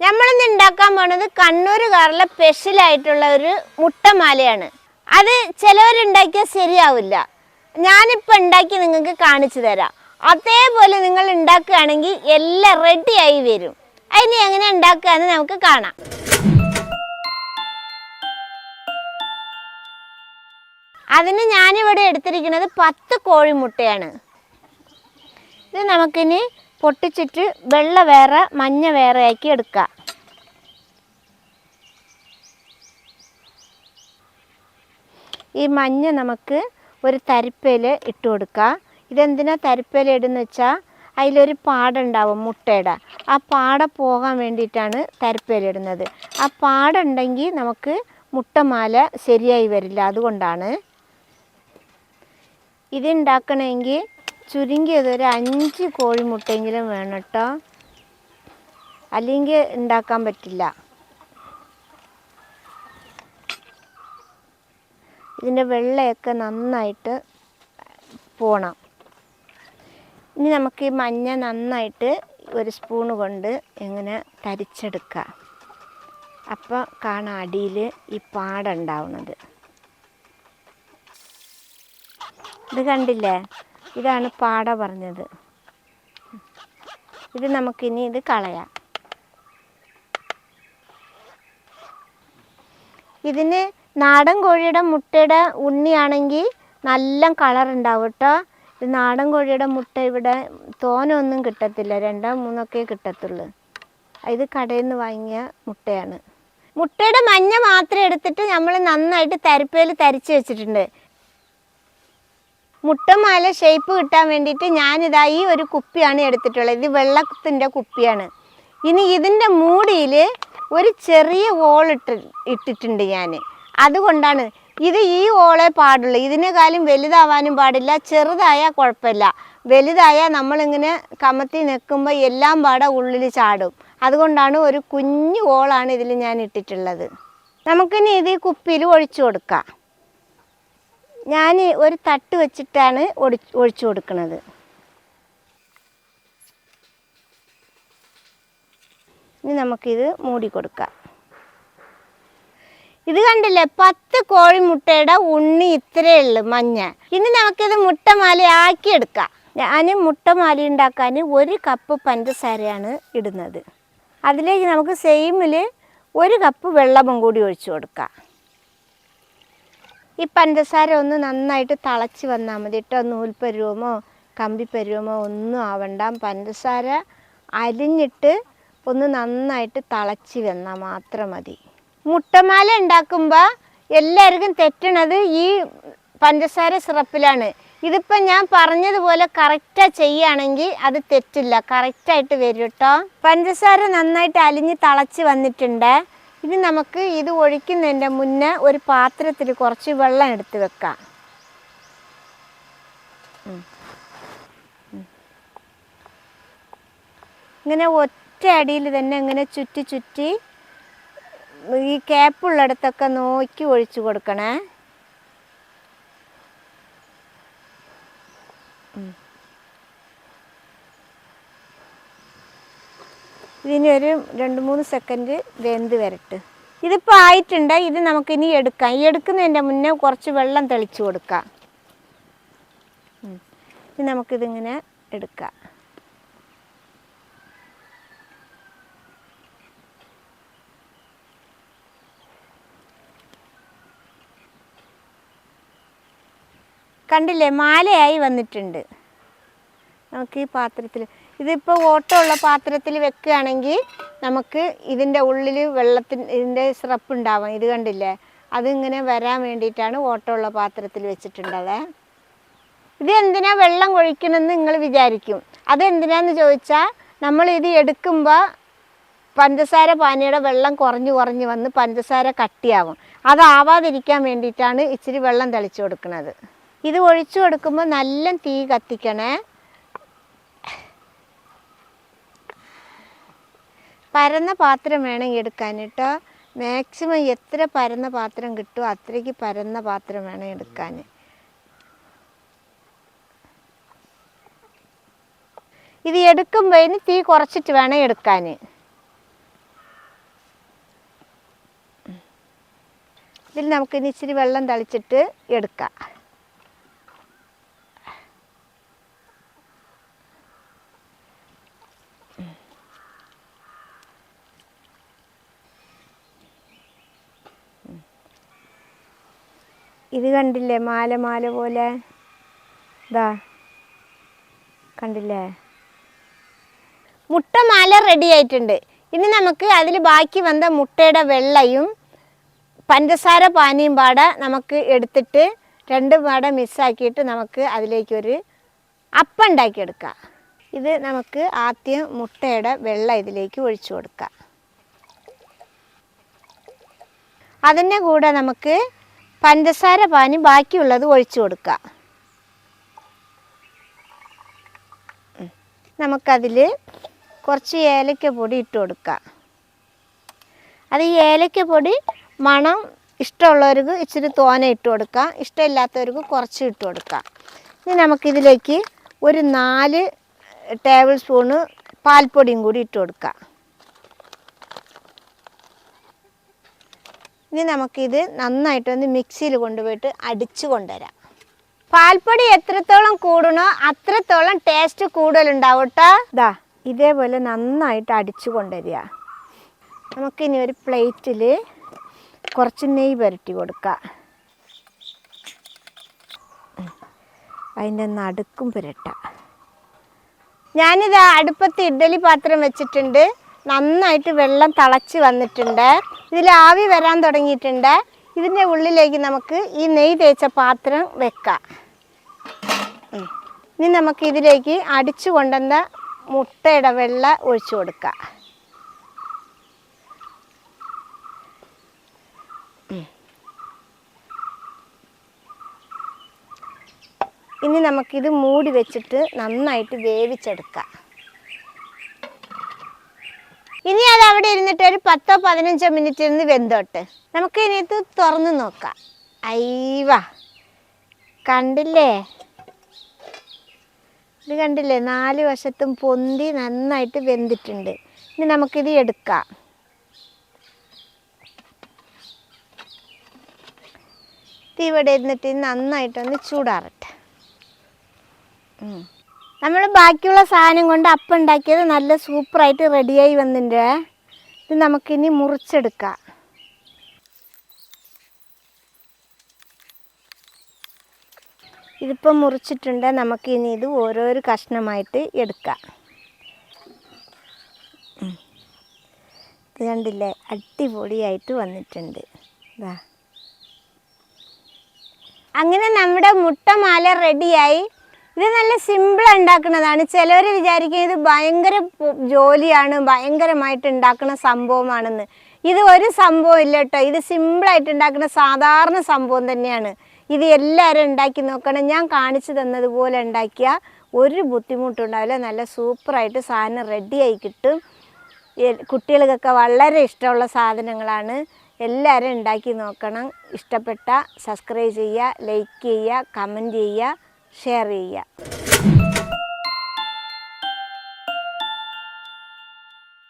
നമ്മളിന്ന് ഉണ്ടാക്കാൻ പോണത് കണ്ണൂരുകാരുടെ സ്പെഷ്യലായിട്ടുള്ള ഒരു മുട്ടമാലയാണ്. അത് ചിലവരുണ്ടാക്കിയാൽ ശരിയാവില്ല. ഞാനിപ്പോൾ ഉണ്ടാക്കി നിങ്ങൾക്ക് കാണിച്ചു തരാം. അതേപോലെ നിങ്ങൾ ഉണ്ടാക്കുകയാണെങ്കിൽ എല്ലാം റെഡിയായി വരും. അതിന് എങ്ങനെ ഉണ്ടാക്കുകയെന്ന് നമുക്ക് കാണാം. അതിന് ഞാനിവിടെ എടുത്തിരിക്കുന്നത് പത്ത് കോഴിമുട്ടയാണ്. ഇത് നമുക്കിനി പൊട്ടിച്ചിട്ട് വെള്ള വേറെ മഞ്ഞ വേറെ ആക്കി എടുക്കുക. ഈ മഞ്ഞ നമുക്ക് ഒരു തരിപ്പയിൽ ഇട്ട് കൊടുക്കുക. ഇതെന്തിനാ തരിപ്പയിൽ ഇടുന്ന വെച്ചാൽ അതിലൊരു പാടുണ്ടാവും മുട്ടയുടെ. ആ പാട പോകാൻ വേണ്ടിയിട്ടാണ് തരിപ്പയിൽ ഇടുന്നത്. ആ പാടുണ്ടെങ്കിൽ നമുക്ക് മുട്ടമാല ശരിയായി വരില്ല. അതുകൊണ്ടാണ്. ഇത് ഉണ്ടാക്കണമെങ്കിൽ ചുരുങ്ങിയത് ഒരു അഞ്ച് കോഴിമുട്ടയെങ്കിലും വേണം കേട്ടോ അല്ലെങ്കിൽ ഉണ്ടാക്കാൻ പറ്റില്ല. ഇതിന്റെ വെള്ളയൊക്കെ നന്നായിട്ട് പോണം. ഇനി നമുക്ക് ഈ മഞ്ഞ നന്നായിട്ട് ഒരു സ്പൂൺ കൊണ്ട് ഇങ്ങനെ തരിച്ചെടുക്കുക അപ്പോൾ കാണാം അടിയിൽ ഈ പാടുണ്ടാവുന്നത്. ഇത് കണ്ടില്ലേ? ഇതാണ് പാട പറഞ്ഞത്. ഇത് നമുക്കിനി ഇത് കളയാം. ഇതിന് നാടൻ കോഴിയുടെ മുട്ടയുടെ ഉണ്ണിയാണെങ്കിൽ നല്ല കളർ ഉണ്ടാവും കേട്ടോ. ഇത് നാടൻ കോഴിയുടെ മുട്ട ഇവിടെ തോനൊന്നും കിട്ടത്തില്ല. രണ്ടോ മൂന്നൊക്കെ കിട്ടത്തുള്ളൂ. ഇത് കടയിൽ നിന്ന് വാങ്ങിയ മുട്ടയാണ്. മുട്ടയുടെ മഞ്ഞ മാത്രം എടുത്തിട്ട് നമ്മൾ നന്നായിട്ട് തരിപ്പയിൽ തരിച്ച് വെച്ചിട്ടുണ്ട്. മുട്ടമാല ഷേപ്പ് കിട്ടാൻ വേണ്ടിയിട്ട് ഞാനിതാ ഈ ഒരു കുപ്പിയാണ് എടുത്തിട്ടുള്ളത്. ഇത് വെള്ളത്തിന്റെ കുപ്പിയാണ്. ഇനി ഇതിന്റെ മൂടിയിൽ ഒരു ചെറിയ ഓളിട്ട് ഇട്ടിട്ടുണ്ട് ഞാൻ അതുകൊണ്ടാണ് ഇത് ഈ ഓളെ പാടുള്ളൂ. ഇതിനേക്കാളും വലുതാവാനും പാടില്ല. ചെറുതായാൽ കുഴപ്പമില്ല. വലുതായാൽ നമ്മളിങ്ങനെ കമത്തി നിൽക്കുമ്പോൾ എല്ലാം പാടെ ഉള്ളിൽ ചാടും. അതുകൊണ്ടാണ് ഒരു കുഞ്ഞു ഓളാണ് ഇതിൽ ഞാൻ ഇട്ടിട്ടുള്ളത്. നമുക്കിനി ഇത് കുപ്പിയിൽ ഒഴിച്ചു കൊടുക്കാം. ഞാൻ ഒരു തട്ട് വെച്ചിട്ടാണ് ഒടി ഒഴിച്ചു കൊടുക്കുന്നത് ഇനി നമുക്കിത് മൂടി കൊടുക്കാം. ഇത് കണ്ടില്ലേ? പത്ത് കോഴിമുട്ടയുടെ ഉണ്ണി ഇത്രയേ ഉള്ളു മഞ്ഞ. ഇനി നമുക്കിത് ആക്കി എടുക്കാം ഞാൻ മുട്ടമാല ഉണ്ടാക്കാൻ ഒരു കപ്പ് പഞ്ചസാരയാണ് ഇടുന്നത്. അതിലേക്ക് നമുക്ക് സെയിമിൽ ഒരു കപ്പ് വെള്ളവും കൂടി ഒഴിച്ചു കൊടുക്കാം. ഈ പഞ്ചസാര ഒന്ന് നന്നായിട്ട് തിളച്ച് വന്നാൽ മതി കേട്ടോ. നൂൽപ്പരുവമോ കമ്പിപ്പരുവമോ ഒന്നും ആവണ്ട. പഞ്ചസാര അരിഞ്ഞിട്ട് ഒന്ന് നന്നായിട്ട് തിളച്ച് വന്നാൽ മാത്രം മതി. മുട്ടമാല ഉണ്ടാക്കുമ്പോൾ എല്ലാവർക്കും തെറ്റണത് ഈ പഞ്ചസാര സിറപ്പിലാണ്. ഇതിപ്പോൾ ഞാൻ പറഞ്ഞതുപോലെ കറക്റ്റാണ് ചെയ്യുകയാണെങ്കിൽ അത് തെറ്റില്ല. കറക്റ്റായിട്ട് വരും കേട്ടോ. പഞ്ചസാര നന്നായിട്ട് അലിഞ്ഞ് തിളച്ച് വന്നിട്ടുണ്ട്. ഇനി നമുക്ക് ഇത് ഒഴിക്കുന്നതിന്റെ മുന്നേ ഒരു പാത്രത്തിൽ കുറച്ച് വെള്ളം എടുത്ത് വെക്കാം. ഇങ്ങനെ ഒറ്റ അടിയിൽ തന്നെ ഇങ്ങനെ ചുറ്റി ചുറ്റി ഈ ക്യാപ്പുള്ളിടത്തൊക്കെ നോക്കി ഒഴിച്ചു കൊടുക്കണേ. ഇതിനൊരു രണ്ട് മൂന്ന് സെക്കൻഡ് വെന്ത് വരട്ട്. ഇതിപ്പോൾ ആയിട്ടുണ്ട്? ഇത് നമുക്കിനി എടുക്കാം. ഈ എടുക്കുന്നതിന്റെ മുന്നേ കുറച്ച് വെള്ളം തെളിച്ച് കൊടുക്കാം. ഇനി നമുക്കിതിങ്ങനെ എടുക്കാം. കണ്ടില്ലേ? മാലയായി വന്നിട്ടുണ്ട്. നമുക്ക് ഈ പാത്രത്തിൽ ഇതിപ്പോൾ ഓട്ടമുള്ള പാത്രത്തിൽ വെക്കുകയാണെങ്കിൽ നമുക്ക് ഇതിന്റെ ഉള്ളിൽ വെള്ളത്തിന് ഇതിന്റെ സിറപ്പ് ഉണ്ടാവും ഇത് കണ്ടില്ലേ? അതിങ്ങനെ വരാൻ വേണ്ടിയിട്ടാണ് ഓട്ടമുള്ള പാത്രത്തിൽ വെച്ചിട്ടുള്ളത്. ഇത് എന്തിനാ വെള്ളം കൊഴിക്കണമെന്ന് നിങ്ങൾ വിചാരിക്കും. അതെന്തിനാന്ന് ചോദിച്ചാൽ നമ്മൾ ഇത് എടുക്കുമ്പോൾ പഞ്ചസാര പാനിയുടെ വെള്ളം കുറഞ്ഞു കുറഞ്ഞു വന്ന് പഞ്ചസാര കട്ടിയാവും. അതാവാതിരിക്കാൻ വേണ്ടിയിട്ടാണ് ഇച്ചിരി വെള്ളം തെളിച്ചു കൊടുക്കുന്നത്. ഇത് ഒഴിച്ചു കൊടുക്കുമ്പോൾ നല്ല തീ കത്തിക്കണേ. പരന്ന പാത്രം വേണം എടുക്കാൻ കേട്ടോ. മാക്സിമം എത്ര പരന്ന പാത്രം കിട്ടുമോ അത്രയ്ക്ക് പരന്ന പാത്രം വേണം എടുക്കാൻ. ഇത് എടുക്കുമ്പോൾ ഇനി തീ കുറച്ചിട്ട് വേണം എടുക്കാൻ. ഇതിൽ നമുക്കിനി ഇച്ചിരി വെള്ളം തളിച്ചിട്ട് എടുക്കാം. ഇത് കണ്ടില്ലേ? മാല മാല പോലെ. ഇതാ. കണ്ടില്ലേ? മുട്ട മാല റെഡി ആയിട്ടുണ്ട്. ഇനി നമുക്ക് അതിൽ ബാക്കി വന്ന മുട്ടയുടെ വെള്ളയും പഞ്ചസാര പാനിയും പാടെ നമുക്ക് എടുത്തിട്ട് രണ്ട് പാടെ മിസ്സാക്കിയിട്ട് നമുക്ക് അതിലേക്കൊരു അപ്പം ഉണ്ടാക്കിയെടുക്കാം. ഇത് നമുക്ക് ആദ്യം മുട്ടയുടെ വെള്ളം ഇതിലേക്ക് ഒഴിച്ചു കൊടുക്കാം. അതിന്റെ കൂടെ നമുക്ക് പഞ്ചസാര പാനി ബാക്കിയുള്ളത് ഒഴിച്ചു കൊടുക്കുക. നമുക്കതിൽ കുറച്ച് ഏലക്ക പൊടി ഇട്ട് കൊടുക്കാം അത് ഈ ഏലക്ക പൊടി മണം ഇഷ്ടമുള്ളവർക്ക് ഇച്ചിരി തോന ഇട്ട് കൊടുക്കാം ഇഷ്ടമില്ലാത്തവർക്ക് കുറച്ച് ഇട്ട് കൊടുക്കാം ഇനി നമുക്കിതിലേക്ക് ഒരു നാല് ടേബിൾ സ്പൂണ് പാൽപ്പൊടിയും കൂടി ഇട്ട് കൊടുക്കാം ഇനി നമുക്കിത് നന്നായിട്ടൊന്ന് മിക്സിയിൽ കൊണ്ടുപോയിട്ട് അടിച്ചു കൊണ്ടുവരാം. പാൽപ്പൊടി എത്രത്തോളം കൂടണോ അത്രത്തോളം ടേസ്റ്റ് കൂടുതലുണ്ടാവും കേട്ടോ ഇതാ ഇതേപോലെ നന്നായിട്ട് അടിച്ചു കൊണ്ടുവരിക. നമുക്കിനി ഒരു പ്ലേറ്റിൽ കുറച്ച് നെയ്യ് പുരട്ടി കൊടുക്കാം. അതിന്റെ നടുക്കും പുരട്ടാം. ഞാനിത് അടുപ്പത്ത് ഇഡ്ഡലി പാത്രം വെച്ചിട്ടുണ്ട്. നന്നായിട്ട് വെള്ളം തിളച്ച് വന്നിട്ടുണ്ട്. ഇതിൽ ആവി വരാൻ തുടങ്ങിയിട്ടുണ്ട്. ഇതിന്റെ ഉള്ളിലേക്ക് നമുക്ക് ഈ നെയ് തേച്ച പാത്രം വെക്കാം. ഇനി നമുക്ക് ഇതിലേക്ക് അടിച്ചു കൊണ്ടുവന്ന മുട്ടയുടെ വെള്ള ഒഴിച്ചു കൊടുക്കാം. ഇനി നമുക്കിത് മൂടി വെച്ചിട്ട് നന്നായിട്ട് വേവിച്ചെടുക്കാം. ഇനി അത് അവിടെ ഇരുന്നിട്ട് ഒരു പത്തോ പതിനഞ്ചോ മിനിറ്റ് ഇരുന്ന് വെന്തോട്ട്. നമുക്ക് ഇനി ഇത് തുറന്ന് നോക്കാം. അയ്യവ. കണ്ടില്ലേ? ഇത് കണ്ടില്ലേ? നാല് വശത്തും പൊന്തി നന്നായിട്ട് വെന്തിട്ടുണ്ട്. ഇനി നമുക്കിത് എടുക്കാം. ഇത് ഇവിടെ ഇരുന്നിട്ട് നന്നായിട്ടൊന്ന് ചൂടാറട്ടെ. നമ്മൾ ബാക്കിയുള്ള സാധനം കൊണ്ട് അപ്പം ഉണ്ടാക്കിയത് നല്ല സൂപ്പറായിട്ട് റെഡിയായി വന്നിട്ടുണ്ട്. ഇത് നമുക്കിനി മുറിച്ചെടുക്കാം. ഇതിപ്പോൾ മുറിച്ചിട്ടുണ്ട്. നമുക്കിനി ഇത് ഓരോരോ കഷ്ണമായിട്ട് എടുക്കാം. ഇത് കണ്ടില്ലേ? അടിപൊളിയായിട്ട് വന്നിട്ടുണ്ട്. അങ്ങനെ നമ്മുടെ മുട്ടമാല റെഡിയായി. ഇത് നല്ല സിമ്പിൾ ഉണ്ടാക്കുന്നതാണ് ചിലവർ വിചാരിക്കും ഇത് ഭയങ്കര ജോലിയാണ് ഭയങ്കരമായിട്ട് ഉണ്ടാക്കുന്ന സംഭവമാണെന്ന്. ഇത് ഒരു സംഭവം ഇല്ല കേട്ടോ ഇത് സിമ്പിളായിട്ട് ഉണ്ടാക്കുന്ന സാധാരണ സംഭവം തന്നെയാണ്. ഇത് എല്ലാവരും ഉണ്ടാക്കി നോക്കണം. ഞാൻ കാണിച്ചു തന്നതുപോലെ ഉണ്ടാക്കിയ ഒരു ബുദ്ധിമുട്ടുണ്ടാവില്ല നല്ല സൂപ്പറായിട്ട് സാധനം റെഡിയായി കിട്ടും. കുട്ടികൾക്കൊക്കെ വളരെ ഇഷ്ടമുള്ള സാധനങ്ങളാണ്. എല്ലാവരും ഉണ്ടാക്കി നോക്കണം. ഇഷ്ടപ്പെട്ട സബ്സ്ക്രൈബ് ചെയ്യുക ലൈക്ക് ചെയ്യുക കമന്റ് ചെയ്യുക. ഷെയർ ചെയ്യുക.